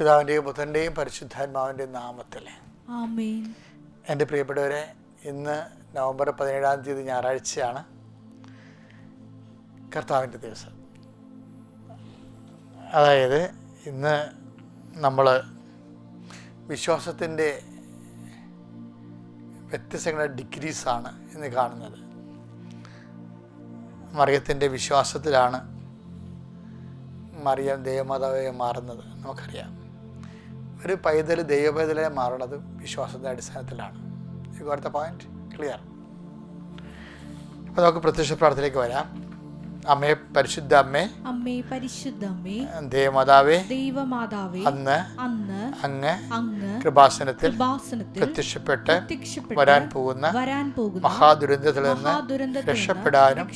പിതാവിന്റെയും പുത്രന്റെയും പരിശുദ്ധാത്മാവിന്റെയും നാമത്തിൽ എന്റെ പ്രിയപ്പെട്ടവരെ ഇന്ന് നവംബർ പതിനേഴാം തീയതി ഞായറാഴ്ചയാണ് കർത്താവിന്റെ ദിവസം. അതായത് ഇന്ന് നമ്മൾ വിശ്വാസത്തിന്റെ വ്യത്യസ്തങ്ങളുടെ ഡിഗ്രീസാണ് ഇന്ന് കാണുന്നത്. മറിയത്തിന്റെ വിശ്വാസത്തിലാണ് മറിയം ദേവമാതാവായി മാറുന്നത് നമുക്കറിയാം. ഒരു പൈതൽ ദൈവപൈതലായി മാറുന്നത് വിശ്വാസത്തിന്റെ അടിസ്ഥാനത്തിലാണ്. യു പോയിന്റ് ക്ലിയർ അപ്പോൾ നമുക്ക് പ്രത്യക്ഷ പ്രാർത്ഥനയിലേക്ക് വരാം. അമ്മേ പരിശുദ്ധ അമ്മേ. അമ്മേ പരിശുദ്ധ അമ്മേ. ദേവമാതാവേ ദൈവമാതാവേ അന്ന് അന്ന് അങ്ങ് അങ്ങ് കൃപാസനത്തിൽ കൃപാസനത്തിൽ പ്രത്യക്ഷപ്പെട്ട് വരാൻ പോകുന്ന വരാൻ പോകുന്ന മഹാദുരന്തത്തിൽ നിന്ന് രക്ഷപ്പെടാനും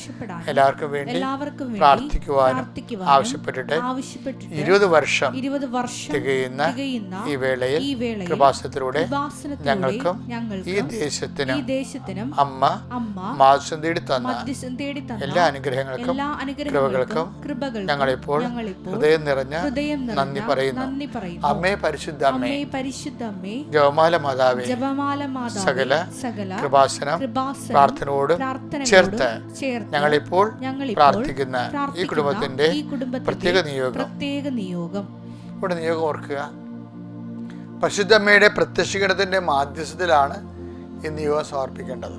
എല്ലാവർക്കും വേണ്ടി എല്ലാവർക്കും പ്രാർത്ഥിക്കുവാനും ആവശ്യപ്പെട്ടിട്ട് ആവശ്യപ്പെട്ടിട്ട് ഇരുപത് വർഷം ഇരുപത് വർഷം തികയുന്ന ഈ വേളയിൽ ഈ വേളയിൽ കൃപാസനത്തിലൂടെ ഞങ്ങൾക്കും ഈ ദേശത്തിനും ഈ ദേശത്തിനും അമ്മ അമ്മ മാസം തേടി തന്ന എല്ലാ അനുഗ്രഹങ്ങൾക്കും എല്ലാ അനുഗ്രഹങ്ങൾക്കും കൃപകൾക്കും ഞങ്ങളിപ്പോൾ ഹൃദയം നിറഞ്ഞ ഹൃദയം നന്ദി പറയുന്നു. അമ്മേ പരിശുദ്ധ അമ്മേ. പരിശുദ്ധ അമ്മേ. ജപമാല മാതാവേ. ജപമാല മാതാവേ. സകല സകല കൃപാസനം പ്രാർത്ഥനയോടും ചേർത്ത് ഞങ്ങളിപ്പോൾ ഞങ്ങൾ പ്രാർത്ഥിക്കുന്ന ഈ കുടുംബത്തിന്റെ ഈ കുടുംബത്തിന്റെ പ്രത്യേക നിയോഗം. പ്രത്യേക നിയോഗം. ഇവിടെ നിയോഗം ഓർക്കുക. പരിശുദ്ധമ്മയുടെ പ്രത്യക്ഷീകരണത്തിന്റെ മാധ്യസ്ഥത്തിലാണ് ഈ നിയോഗം സമർപ്പിക്കേണ്ടത്.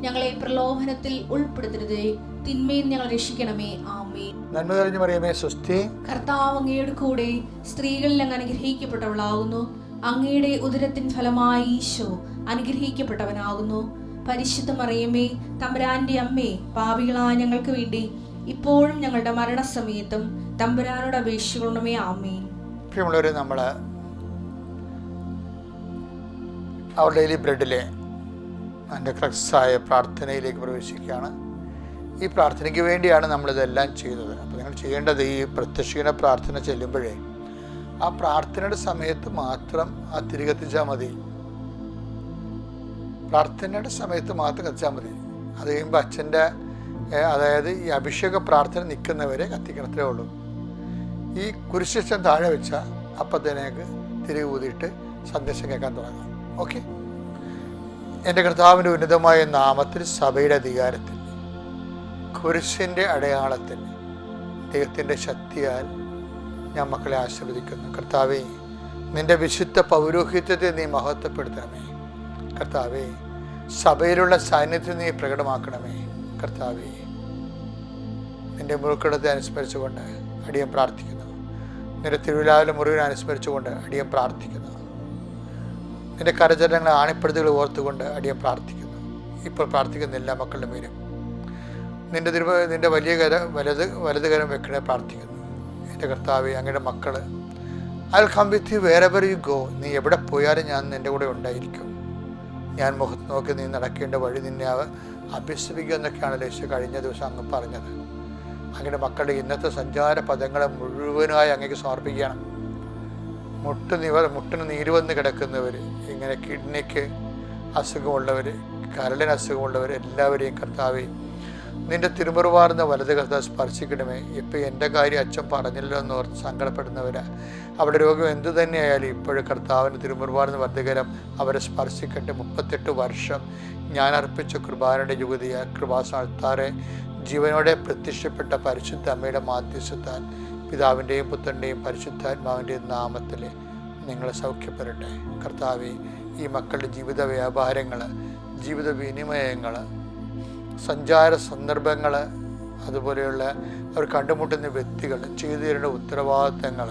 ഞങ്ങളെ പ്രലോഭനത്തിൽ ഉൾപ്പെടുത്തരുതേ. തിന്മയിൽ ഞങ്ങൾ രക്ഷിക്കണമേ. ആമേ നന്മ തെളിഞ്ഞു പറയുമേ സ്വസ്തി. കർത്താവ് അങ്ങയുടെ കൂടെ സ്ത്രീകളിൽ അങ്ങ് അനുഗ്രഹിക്കപ്പെട്ടവളാകുന്നു. അങ്ങയുടെ ഉദരത്തിൻ ഫലമായി ഈശോ അനുഗ്രഹിക്കപ്പെട്ടവനാകുന്നു. പരിശുദ്ധ മറിയമ്മേ തമ്പുരാന്റെ അമ്മേ പാപികളായ ഞങ്ങൾക്ക് വേണ്ടി ഇപ്പോഴും ഞങ്ങളുടെ മരണസമയത്തും തമ്പുരാനോട് അപേക്ഷിക്കണമേ. ആമേ പ്രിയമുള്ളവർ നമ്മൾ അവർ ഡെയിലി ബ്രെഡിലെ അതിന്റെ ക്രക്സായ പ്രാർത്ഥനയിലേക്ക് പ്രവേശിക്കുകയാണ്. ഈ പ്രാർത്ഥനയ്ക്ക് വേണ്ടിയാണ് നമ്മളിതെല്ലാം ചെയ്തത് അപ്പോൾ നിങ്ങൾ ചെയ്യേണ്ടത് ഈ പ്രത്യക്ഷീണ പ്രാർത്ഥന ചെല്ലുമ്പോഴേ ആ പ്രാർത്ഥനയുടെ സമയത്ത് മാത്രം ആ തിരികെത്തിച്ചാൽ മതി. പ്രാർത്ഥനയുടെ സമയത്ത് മാത്രം കത്തിച്ചാൽ മതി. അത് കഴിയുമ്പോൾ അച്ഛന്റെ അതായത് ഈ അഭിഷേക പ്രാർത്ഥന നിൽക്കുന്നവരെ കത്തിക്കണത്രേ ഉള്ളൂ. ഈ കുരിശിഷ്ടം താഴെ വെച്ചാൽ അപ്പത്തേനേക്ക് തിരികെ ഊതിയിട്ട് സന്ദേശം കേൾക്കാൻ തുടങ്ങാം. ഓക്കെ? എന്റെ കർത്താവിന്റെ ഉന്നതമായ നാമത്തിൽ സഭയുടെ അധികാരത്തിൽ കുരിശിന്റെ അടയാളത്തിൽ ദൈവത്തിന്റെ ശക്തിയാൽ ഞാൻ മക്കളെ ആശീർവദിക്കുന്നു. കർത്താവെ നിന്റെ വിശുദ്ധ പൗരോഹിത്യത്തെ നീ മഹത്വപ്പെടുത്തണമേ. കർത്താവെ സഭയിലുള്ള സാന്നിധ്യം നീ പ്രകടമാക്കണമേ. കർത്താവെ നിന്റെ മുറുക്കിടത്തെ അനുസ്മരിച്ചുകൊണ്ട് അടിയം പ്രാർത്ഥിക്കുന്നു. നിന്റെ തിരുവിലാവിലെ മുറിവിനെ അനുസ്മരിച്ചുകൊണ്ട് അടിയം പ്രാർത്ഥിക്കുന്നു. നിന്റെ കരചരണങ്ങൾ ആണിപ്പെടുത്തുകൾ ഓർത്തുകൊണ്ട് അടിയൻ പ്രാർത്ഥിക്കുന്നു. ഇപ്പോൾ പ്രാർത്ഥിക്കുന്ന എല്ലാ മക്കളുടെ മേലും. നിന്റെ തിരുവ നിന്റെ വലിയ കര വലത് വലത് കരം വെക്കണേ പ്രാർത്ഥിക്കുന്നു. എന്റെ കർത്താവ് അങ്ങയുടെ മക്കൾ I come with you wherever you go നീ എവിടെ പോയാലും ഞാൻ നിന്റെ കൂടെ ഉണ്ടായിരിക്കും. ഞാൻ മുഖത്ത് നോക്കി നീ നടക്കേണ്ട വഴി നിന്നെ എന്നൊക്കെയാണ് യേശു കഴിഞ്ഞ ദിവസം അങ്ങ് പറഞ്ഞത്. അങ്ങയുടെ മക്കളുടെ ഇന്നത്തെ സഞ്ചാര പദങ്ങളെ മുഴുവനായി അങ്ങേക്ക് സമർപ്പിക്കുകയാണ്. മുട്ട് നിവർ മുട്ടിന് നീര് വന്ന് കിടക്കുന്നവർ ഇങ്ങനെ കിഡ്നിക്ക് അസുഖമുള്ളവർ കരളിന് അസുഖമുള്ളവർ എല്ലാവരെയും കർത്താവെ നിന്റെ തിരുമുറുവാർന്ന വലത് കർത്താവ് സ്പർശിക്കണമേ. ഇപ്പം എന്റെ കാര്യം അച്ഛൻ പറഞ്ഞില്ലോ എന്ന് ഓർത്ത് സങ്കടപ്പെടുന്നവരാ. അവിടെ രോഗം എന്തു തന്നെയായാലും ഇപ്പോഴും കർത്താവിന് തിരുമുറുവാർന്ന വലതുകരം അവരെ സ്പർശിക്കട്ടെ. മുപ്പത്തെട്ട് വർഷം ഞാൻ അർപ്പിച്ച കൃപാനയുടെ യുവതിയ കൃപാസാഴ്ത്താറെ ജീവനോടെ പ്രത്യക്ഷപ്പെട്ട പരിശുദ്ധ അമ്മയുടെ മാധ്യസ്ഥത്താൽ പിതാവിന്റെയും പുത്രന്റെയും പരിശുദ്ധാത്മാവിന്റെയും നാമത്തിൽ നിങ്ങൾ സൗഖ്യപ്പെടട്ടെ. കർത്താവെ ഈ മക്കളുടെ ജീവിത വ്യാപാരങ്ങൾ ജീവിത വിനിമയങ്ങൾ സഞ്ചാര സന്ദർഭങ്ങൾ അതുപോലെയുള്ള അവർ കണ്ടുമുട്ടുന്ന വ്യക്തികൾ ചെയ്തു തരേണ്ട ഉത്തരവാദിത്തങ്ങൾ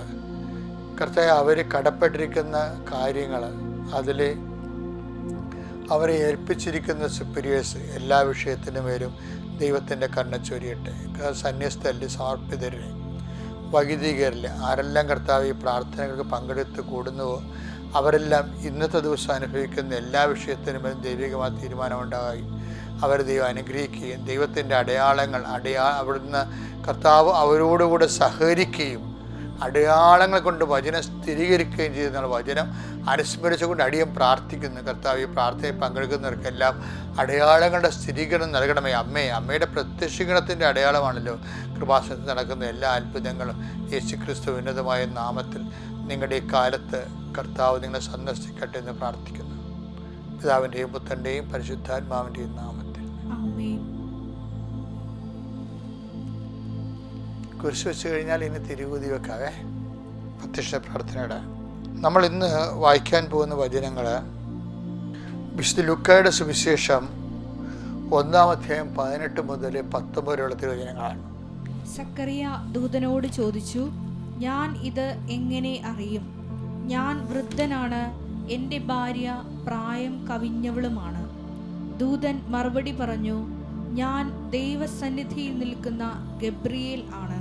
കർത്താവ് അവർ കടപ്പെട്ടിരിക്കുന്ന കാര്യങ്ങൾ അതിൽ അവരെ ഏൽപ്പിച്ചിരിക്കുന്ന സുപ്പീരിയേഴ്സ് എല്ലാ വിഷയത്തിനും പേരും ദൈവത്തിന്റെ കണ്ണ ചൊരിയട്ടെ. സന്യസ്തരിൽ സമർപ്പിതരിൽ കയറില്ല. ആരെല്ലാം കർത്താവ് ഈ പ്രാർത്ഥനകൾക്ക് പങ്കെടുത്ത് കൂടുന്നുവോ അവരെല്ലാം ഇന്നത്തെ ദിവസം അനുഭവിക്കുന്ന എല്ലാ വിഷയത്തിനും ദൈവികമായ തീരുമാനമുണ്ടായി അവർ ദൈവം അനുഗ്രഹിക്കുകയും ദൈവത്തിന്റെ അടയാളങ്ങൾ അടയാ അവിടുന്ന് കർത്താവ് അവരോടുകൂടെ സഹകരിക്കുകയും അടയാളങ്ങൾ കൊണ്ട് വചനം സ്ഥിരീകരിക്കുകയും ചെയ്യുന്ന വചനം. അനുസ്മരിച്ചുകൊണ്ട് അടിയം പ്രാർത്ഥിക്കുന്നു. കർത്താവ് ഈ പ്രാർത്ഥനയിൽ പങ്കെടുക്കുന്നവർക്കെല്ലാം അടയാളങ്ങളുടെ സ്ഥിരീകരണം നൽകണമേ. അമ്മേ അമ്മയുടെ പ്രത്യക്ഷീകരണത്തിന്റെ അടയാളമാണല്ലോ കൃപാസനത്തിൽ നടക്കുന്ന എല്ലാ അത്ഭുതങ്ങളും. യേശു ക്രിസ്തു ഉന്നതമായ നാമത്തിൽ നിങ്ങളുടെ ഈ കാലത്ത് കർത്താവ് നിങ്ങളെ സന്ദർശിക്കട്ടെ എന്ന് പ്രാർത്ഥിക്കുന്നു. പിതാവിന്റെയും പുത്രന്റെയും പരിശുദ്ധാത്മാവിന്റെയും നാമത്തിൽ. കുരിശ് വെച്ച് കഴിഞ്ഞാൽ ഇനി തിരുവൂതി വെക്കാവേ. പ്രത്യക്ഷ പ്രാർത്ഥനയുടെ. നമ്മൾ ഇന്ന് വായിക്കാൻ പോകുന്ന വചനങ്ങൾ വിശുദ്ധ ലുക്കയുടെ സുവിശേഷം ഒന്നാം അധ്യായം പതിനെട്ട് മുതൽ പത്തൊമ്പത് വരെയുള്ള തിരുവചനങ്ങളാണ്. സക്കറിയ ദൂതനോട് ചോദിച്ചു ഞാൻ ഇത് എങ്ങനെ അറിയും? ഞാൻ വൃദ്ധനാണ് എന്റെ ഭാര്യ പ്രായം കവിഞ്ഞവളുമാണ്. ദൂതൻ മറുപടി പറഞ്ഞു ഞാൻ ദൈവസന്നിധിയിൽ നിൽക്കുന്ന ഗബ്രിയേൽ ആണ്.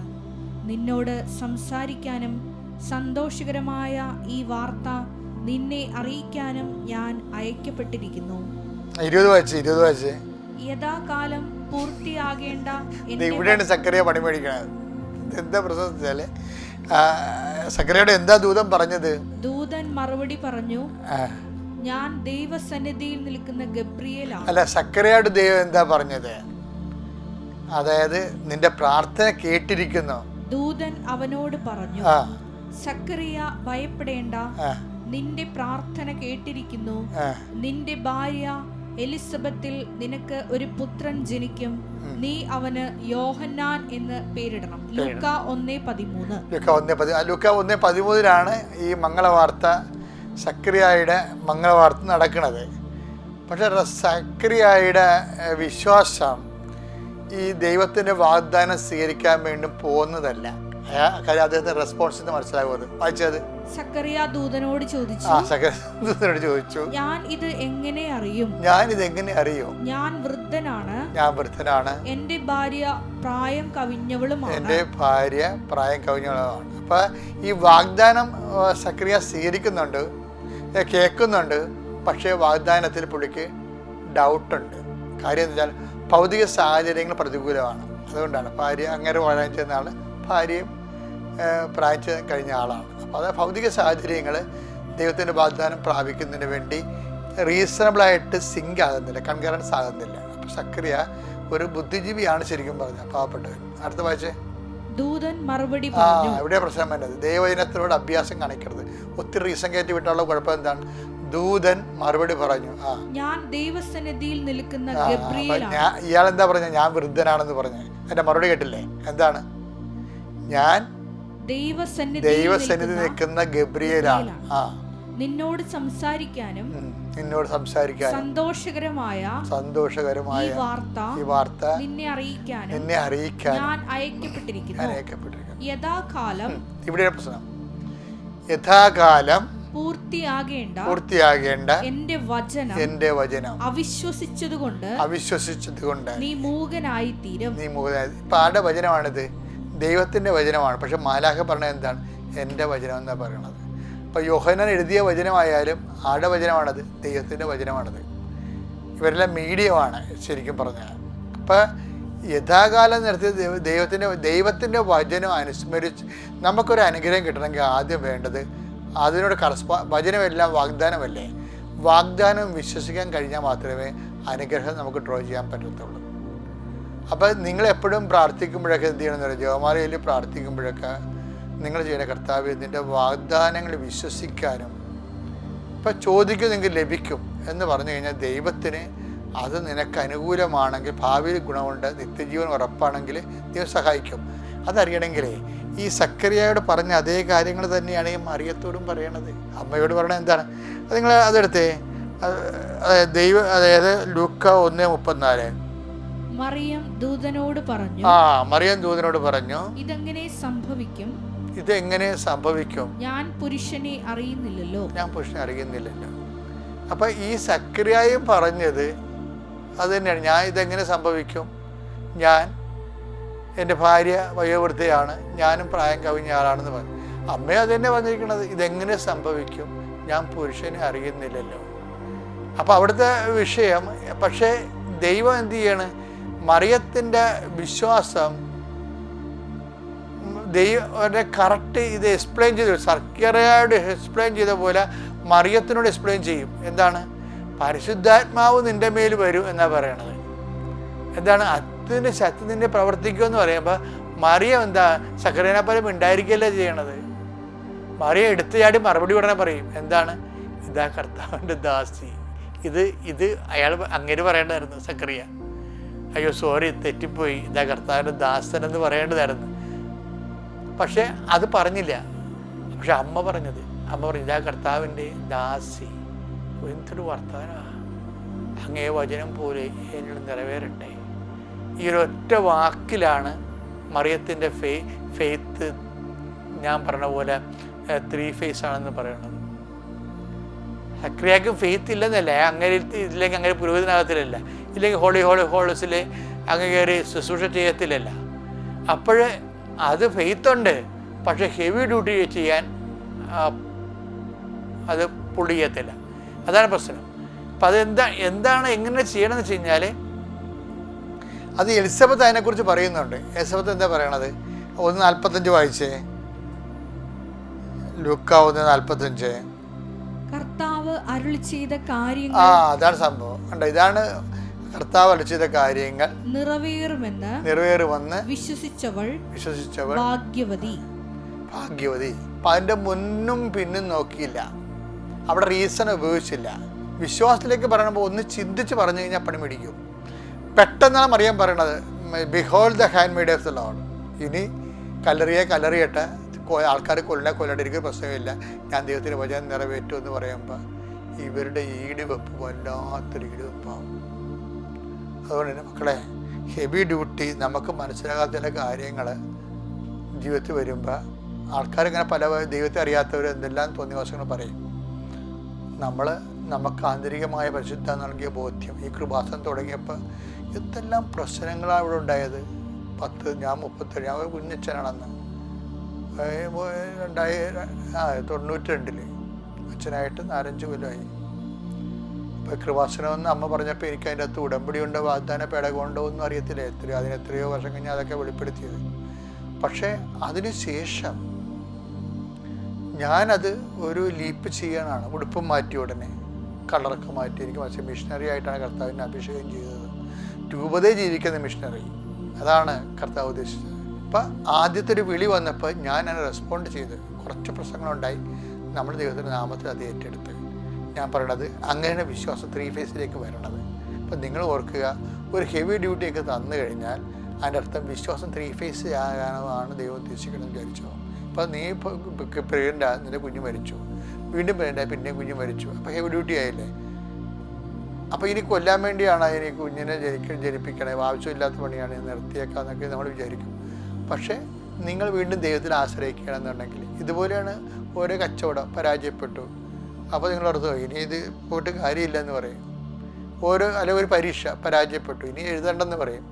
നിന്നോട് സംസാരിക്കാനും സന്തോഷകരമായ ഈ വാർത്ത നിന്നെ അറിയിക്കാനും ഞാൻ അയക്കപ്പെട്ടിരിക്കുന്നു. ഇരുപത് വായിച്ച് ഇരുപത് വായിച്ച് യഥാകാലം പൂർത്തിയാകേണ്ട എന്റെ ഇവിടെയാണ് സക്കറിയ പണി മേടിക്കണത്. എന്താ പ്രശ്നം സക്കറിയുടെ എന്താ ദൂതൻ പറഞ്ഞത്? ദൂതൻ മറുപടി പറഞ്ഞു ഞാൻ ദൈവസന്നിധിയിൽ നിൽക്കുന്ന ഗബ്രിയേലാണ്. അല്ല സക്കറിയാട് ദൈവം എന്താ പറഞ്ഞത്? അതായത് നിന്റെ പ്രാർത്ഥന കേട്ടിരിക്കുന്നു. ദൂതൻ അവനോട് പറഞ്ഞു സക്കറിയ ഭയപ്പെടേണ്ട. നിന്റെ പ്രാർത്ഥന കേട്ടിരിക്കുന്നു. നിന്റെ ഭാര്യ എലിസബത്തിൽ നിനക്ക് ഒരു പുത്രൻ ജനിക്കും. നീ അവന് യോഹന്നാൻ എന്ന് പേരിടണം. ലൂക്ക ഒന്നേ പതിമൂന്ന്. ലുക്ക ഒന്നേ പതി ലുക്ക ഒന്നേ പതിമൂന്നിലാണ് ഈ മംഗളവാർത്ത സക്രിയായുടെ മംഗളവാർത്ത നടക്കുന്നത്. പക്ഷെ സക്രിയായുടെ വിശ്വാസം ഈ ദൈവത്തിന്റെ വാഗ്ദാനം സ്വീകരിക്കാൻ വേണ്ടി പോകുന്നതല്ല. കാര്യം അദ്ദേഹത്തിന്റെ റെസ്പോൺസ് മനസ്സിലാകുന്നത് വായിച്ചത്? സക്കറിയ ദൂതനോട് ചോദിച്ചു. ആ ദൂതനോട് ചോദിച്ചു. ഞാൻ ഇത് എങ്ങനെ അറിയും? ഞാൻ ഇത് എങ്ങനെ അറിയും? ഞാൻ വൃദ്ധനാണ്. ഞാൻ വൃദ്ധനാണ്. എന്റെ ഭാര്യ പ്രായം കവിഞ്ഞവളുമാണ്. എന്റെ ഭാര്യ പ്രായം കവിഞ്ഞവളുമാണ്. അപ്പൊ ഈ വാഗ്ദാനം സക്രിയ സ്വീകരിക്കുന്നുണ്ട് കേൾക്കുന്നുണ്ട് പക്ഷേ വാഗ്ദാനത്തിൽ പുള്ളിക്ക് ഡൗട്ടുണ്ട് കാര്യം എന്ന് വെച്ചാൽ ഭൗതിക സാഹചര്യങ്ങൾ പ്രതികൂലമാണ്. അതുകൊണ്ടാണ് ഭാര്യ അങ്ങനെ ചെയ്യുന്ന ആൾ ഭാര്യയും ഏ, പ്രായം ചെയ്ത് കഴിഞ്ഞ ആളാണ്. അപ്പോൾ അത് ഭൗതിക സാഹചര്യങ്ങൾ ദൈവത്തിന്റെ വാഗ്ദാനം പ്രാപിക്കുന്നതിന് വേണ്ടി റീസണബിളായിട്ട് സിങ്ക് ആകുന്നില്ല കൺകറൻസ് ആകുന്നില്ല. അപ്പോൾ സക്രിയ ഒരു ബുദ്ധിജീവിയാണ് ശരിക്കും പറഞ്ഞത്. പാവപ്പെട്ടവൻ. അടുത്ത വായിച്ചേ. ദൂതൻ മറുപടി പറഞ്ഞു. ഇവിടെ പ്രശ്നം വേണ്ടത് ദൈവജനത്തിനോട് അഭ്യാസം കാണിക്കരുത്. ഒത്തിരി റീസൺ കയറ്റി വിട്ടുള്ള കുഴപ്പം എന്താണ്? ദൂതൻ മറുപടി പറഞ്ഞു. ഞാൻ ദൈവസന്നിധിയിൽ നിൽക്കുന്ന ഇയാൾ എന്താ പറഞ്ഞ? ഞാൻ വൃദ്ധനാണെന്ന് പറഞ്ഞു. എന്റെ മറുപടി കേട്ടില്ലേ? എന്താണ്? ഞാൻ ദൈവസന്നിധി നിൽക്കുന്ന ഗബ്രിയേലാണ്. ആ. നിന്നോട് സംസാരിക്കാനും നിന്നോട് സംസാരിക്കാൻ സന്തോഷകരമായ സന്തോഷകരമായ വാർത്ത ഈ വാർത്ത നിന്നെ അറിയിക്കാനും എന്നെ അറിയിക്കാൻ ഞാൻ അയക്കപ്പെട്ടിരിക്കുന്നു. യഥാകാലം ഇവിടെ പ്രശ്നം. യഥാകാലം പൂർത്തിയാകേണ്ട പൂർത്തിയാകേണ്ട എന്റെ വചനം എന്റെ വചനം അവിശ്വസിച്ചത് കൊണ്ട് അവിശ്വസിച്ചത് കൊണ്ട് നീ മൂകനായി തീരും നീ മൂകനായി ഇപ്പൊ ആരുടെ വചനമാണിത്? ദൈവത്തിന്റെ വചനമാണ്. പക്ഷെ മാലാഖ പറഞ്ഞത് എന്താണ്? എന്റെ വചനം എന്നാ പറയണത്. അപ്പോൾ യോഹനൻ എഴുതിയ വചനമായാലും ആടെ വചനമാണത്? ദൈവത്തിന്റെ വചനമാണത്. ഇവരെല്ലാം മീഡിയമാണ് ശരിക്കും പറഞ്ഞാൽ. അപ്പോൾ യഥാകാലം നിർത്തി ദൈവ- ദൈവത്തിന്റെ ദൈവത്തിന്റെ വചനം അനുസ്മരിച്ച് നമുക്കൊരു അനുഗ്രഹം കിട്ടണമെങ്കിൽ ആദ്യം വേണ്ടത് അതിനോട് കറസ്പോ വചനമെല്ലാം വാഗ്ദാനമല്ലേ? വാഗ്ദാനം വിശ്വസിക്കാൻ കഴിഞ്ഞാൽ മാത്രമേ അനുഗ്രഹം നമുക്ക് ഡ്രോ ചെയ്യാൻ പറ്റത്തുള്ളൂ. അപ്പോൾ നിങ്ങളെപ്പോഴും പ്രാർത്ഥിക്കുമ്പോഴൊക്കെ എന്ത് ചെയ്യണമെന്ന് പറയുക ജോമാലയിൽ പ്രാർത്ഥിക്കുമ്പോഴൊക്കെ നിങ്ങൾ ചെയ്യുന്ന കർത്താവ് നിന്റെ വാഗ്ദാനങ്ങൾ വിശ്വസിക്കാനും ഇപ്പം ചോദിക്കും നിങ്ങൾക്ക് ലഭിക്കും എന്ന് പറഞ്ഞു കഴിഞ്ഞാൽ ദൈവത്തിന് അത് നിനക്ക് അനുകൂലമാണെങ്കിൽ ഭാവിയിൽ ഗുണമുണ്ട് നിത്യജീവൻ ഉറപ്പാണെങ്കിൽ ദൈവം സഹായിക്കും. അതറിയണമെങ്കിലേ ഈ സക്രിയയോട് പറഞ്ഞ അതേ കാര്യങ്ങൾ തന്നെയാണ് ഈ മറിയത്തോടും പറയണത്. അമ്മയോട് പറയണത് എന്താണ്? അത് നിങ്ങൾ അതെടുത്തേ. അത് ദൈവ അതായത് ലൂക്ക ഒന്ന് മുപ്പത്തിനാല്. മറിയം ദൂതനോട് പറഞ്ഞു ആ മറിയം ദൂതനോട് പറഞ്ഞു ഇതെങ്ങനെ സംഭവിക്കും? ഇതെങ്ങനെ സംഭവിക്കും? ഞാൻ പുരുഷനെ അറിയുന്നില്ലല്ലോ. ഞാൻ പുരുഷനെ അറിയുന്നില്ലല്ലോ. അപ്പം ഈ സക്രിയായും പറഞ്ഞത് അത് തന്നെയാണ് ഞാൻ ഇതെങ്ങനെ സംഭവിക്കും? ഞാൻ എന്റെ ഭാര്യ വയോവൃദ്ധയാണ്. ഞാനും പ്രായം കവിഞ്ഞ ആളാണെന്ന് പറഞ്ഞു. അമ്മ അത് തന്നെ പറഞ്ഞിരിക്കുന്നത്. ഇതെങ്ങനെ സംഭവിക്കും? ഞാൻ പുരുഷനെ അറിയുന്നില്ലല്ലോ. അപ്പം അവിടുത്തെ വിഷയം പക്ഷേ ദൈവം എന്ത് ചെയ്യാണ്? മറിയത്തിന്റെ വിശ്വാസം ദൈവം കറക്റ്റ് ഇത് എക്സ്പ്ലെയിൻ ചെയ്ത് സർക്കറയോട് എക്സ്പ്ലെയിൻ ചെയ്ത പോലെ മറിയത്തിനോട് എക്സ്പ്ലെയിൻ ചെയ്യും. എന്താണ്? പരിശുദ്ധാത്മാവ് നിന്റെ മേൽ വരും എന്നാണ് പറയണത്. എന്താണ്? അത്തിന് ശക്തി നിന്നെ പ്രവർത്തിക്കുമെന്ന് പറയുമ്പോൾ മറിയം എന്താ? സക്കറിനെ പോലെ ഉണ്ടായിരിക്കല്ലേ ചെയ്യണത്. മറിയ എടുത്തു ചാടി മറുപടി ഉടനെ പറയും. എന്താണ്? ഇതാ കർത്താവിന്റെ ദാസി. ഇത് ഇത് അയാൾ അങ്ങനെ പറയേണ്ടതായിരുന്നു സക്കറിയ. അയ്യോ സോറി തെറ്റിപ്പോയി. ഇതാ കർത്താവിന്റെ ദാസൻ എന്ന് പറയേണ്ടതായിരുന്നു. പക്ഷേ അത് പറഞ്ഞില്ല പക്ഷെ അമ്മ പറഞ്ഞത് അമ്മ പറഞ്ഞു ഇതാ കർത്താവിന്റെ ദാസി എന്തൊരു വർത്തമാനമാണ് അങ്ങേ വചനം പോലെ എന്നോട് നിറവേറട്ടെ ഈ ഒരൊറ്റ വാക്കിലാണ് മറിയത്തിന്റെ ഫേ ഫെയ്ത്ത് ഞാൻ പറഞ്ഞ പോലെ ത്രീ ഫേസ് ആണെന്ന് പറയുന്നത് സക്രിയാക്കും ഫെയ്ത്ത് ഇല്ലെന്നല്ല അങ്ങനെ ഇല്ലെങ്കിൽ അങ്ങനെ പുരോഹിതനാകത്തില്ലല്ല ഇല്ലെങ്കിൽ ഹോളി ഹോളി ഹോളസിൽ അങ്ങ് കയറി ശുശ്രൂഷ ചെയ്യത്തില്ലല്ല അപ്പോൾ അത് ഫെയ്ത്തുണ്ട്. പക്ഷെ ഹെവി ഡ്യൂട്ടി ചെയ്യാൻ അത് പുള്ളിയത്തില്ല അതാണ് പ്രശ്നം. അപ്പം അതെന്താ എന്താണ് എങ്ങനെ ചെയ്യണമെന്ന് വെച്ച് കഴിഞ്ഞാൽ അത് എലിസബത്ത് അതിനെക്കുറിച്ച് പറയുന്നുണ്ട്. എലിസബത്ത് എന്താ പറയണത്? ഒന്ന് നാൽപ്പത്തഞ്ച് വായിച്ചേ. ലുക്ക ഒന്ന് നാൽപ്പത്തഞ്ച് കർത്താവ് അരുളി ചെയ്ത ആ അതാണ് സംഭവം. കണ്ടോ ഇതാണ് കർത്താവ് അടിച്ചത കാര്യങ്ങൾ നിറവേറുമെന്ന് നിറവേറുമെന്ന് വിശ്വസിച്ചവൾ വിശ്വസിച്ചവൾ ഭാഗ്യവതി. ഭാഗ്യവതി. അതിന്റെ അതിന്റെ മുന്നും പിന്നും നോക്കിയില്ല. അവിടെ റീസൺ ഉപയോഗിച്ചില്ല. വിശ്വാസത്തിലേക്ക് പറയുമ്പോൾ ഒന്ന് ചിന്തിച്ച് പറഞ്ഞു കഴിഞ്ഞാൽ പണി മേടിക്കും. പെട്ടെന്നാണ് അറിയാൻ പറയണത് behold the handmaid of the Lord ഇനി കല്ലറിയെ കല്ലറിയട്ടെ. ആൾക്കാർ കൊല്ല എനിക്ക് പ്രശ്നമില്ല. ഞാൻ ദൈവത്തിന്റെ വചനം നിറവേറ്റു എന്ന് പറയുമ്പോൾ ഇവരുടെ ഈടുവെപ്പ് വല്ലാത്തൊരു ഈടുവെപ്പാവും. അതുകൊണ്ട് തന്നെ മക്കളെ ഹെവി ഡ്യൂട്ടി നമുക്ക് മനസ്സിലാകാത്ത ചില കാര്യങ്ങൾ ജീവിതത്തിൽ വരുമ്പോൾ ആൾക്കാരിങ്ങനെ പല ദൈവത്തെ അറിയാത്തവർ എന്തെല്ലാം തോന്നിവാസങ്ങൾ പറയും. നമ്മൾ നമുക്ക് ആന്തരികമായ പരിശുദ്ധ നൽകിയ ബോധ്യം ഈ കൃപാസനം തുടങ്ങിയപ്പോൾ എന്തെല്ലാം പ്രശ്നങ്ങളാണ് ഇവിടെ ഉണ്ടായത്? പത്ത് ഞാൻ മുപ്പത്തേഴ് ഞാൻ ഒരു കുഞ്ഞച്ഛനാണെന്ന്. ഏഹ് രണ്ടായി ആ തൊണ്ണൂറ്റി രണ്ടിൽ അച്ഛനായിട്ട് നാലഞ്ച് കൊല്ലമായി ഇപ്പോൾ കൃപാസനം എന്ന് അമ്മ പറഞ്ഞപ്പോൾ എനിക്ക് അതിന്റെ അകത്ത് ഉടമ്പടി ഉണ്ടോ വാഗ്ദാന പേടകമുണ്ടോ ഒന്നും അറിയത്തില്ല. എത്രയോ അതിന് എത്രയോ വർഷം കഴിഞ്ഞ് അതൊക്കെ വെളിപ്പെടുത്തിയത്. പക്ഷേ അതിനുശേഷം ഞാനത് ഒരു ലീപ്പ് ചെയ്യാനാണ് ഉടുപ്പും മാറ്റി ഉടനെ. കളറൊക്കെ മാറ്റി എനിക്ക് മനസ്സിൽ മിഷനറി ആയിട്ടാണ് കർത്താവിനെ അഭിഷേകം ചെയ്തത്. രൂപതയെ ജീവിക്കുന്ന മിഷനറി അതാണ് കർത്താവ് ഉദ്ദേശിച്ചത്. അപ്പം ആദ്യത്തെ ഒരു വിളി വന്നപ്പോൾ ഞാൻ അതിനെ റെസ്പോണ്ട് ചെയ്ത് കുറച്ച് പ്രശ്നങ്ങളുണ്ടായി. നമ്മുടെ ദൈവത്തിന്റെ നാമത്തിൽ അത് ഏറ്റെടുത്ത്. ഞാൻ പറയണത് അങ്ങനെയാണ് വിശ്വാസം ത്രീ ഫേസിലേക്ക് വരണത്. അപ്പം നിങ്ങൾ ഓർക്കുക ഒരു ഹെവി ഡ്യൂട്ടിയൊക്കെ തന്നു കഴിഞ്ഞാൽ അതിന്റെ അർത്ഥം വിശ്വാസം ത്രീ ഫേസ് ആകാനാണ് ദൈവം ഉദ്ദേശിക്കണമെന്ന് വിചാരിച്ചോ? അപ്പം നീ ഇപ്പോൾ നിന്റെ കുഞ്ഞ് മരിച്ചു. വീണ്ടും പ്രഗ്നന്റ് പിന്നെ കുഞ്ഞ് മരിച്ചു. അപ്പം ഹെവി ഡ്യൂട്ടി ആയില്ലേ? അപ്പോൾ ഇനി കൊല്ലാൻ വേണ്ടിയാണ് ഇനി കുഞ്ഞിനെ ജനിക്ക ജനിപ്പിക്കണേ? ആവശ്യമില്ലാത്ത പണിയാണ് നിർത്തിയേക്കാന്നൊക്കെ നമ്മൾ വിചാരിക്കും. പക്ഷേ നിങ്ങൾ വീണ്ടും ദൈവത്തിൽ ആശ്രയിക്കുകയാണെന്നുണ്ടെങ്കിൽ ഇതുപോലെയാണ് ഓരോ കച്ചവടം പരാജയപ്പെട്ടു. അപ്പോൾ നിങ്ങൾ ഓർത്തോ ഇനി ഇത് പോയിട്ട് കാര്യമില്ല എന്ന് പറയും. ഓരോ അല്ലെങ്കിൽ ഒരു പരീക്ഷ പരാജയപ്പെട്ടു ഇനി എഴുതണ്ടെന്ന് പറയും.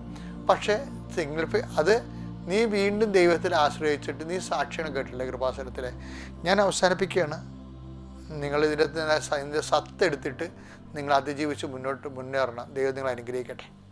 പക്ഷേ ഫി അത് നീ വീണ്ടും ദൈവത്തിൽ ആശ്രയിച്ചിട്ട് നീ സാക്ഷിയാണ് കേട്ടില്ലേ കൃപാസനത്തിലെ. ഞാൻ അവസാനിപ്പിക്കുകയാണ്. നിങ്ങൾ ഇതിന്റെ ഇതിന്റെ സത്ത് എടുത്തിട്ട് നിങ്ങൾ അതിജീവിച്ച് മുന്നോട്ട് മുന്നേറണം. ദൈവം നിങ്ങൾ അനുഗ്രഹിക്കട്ടെ.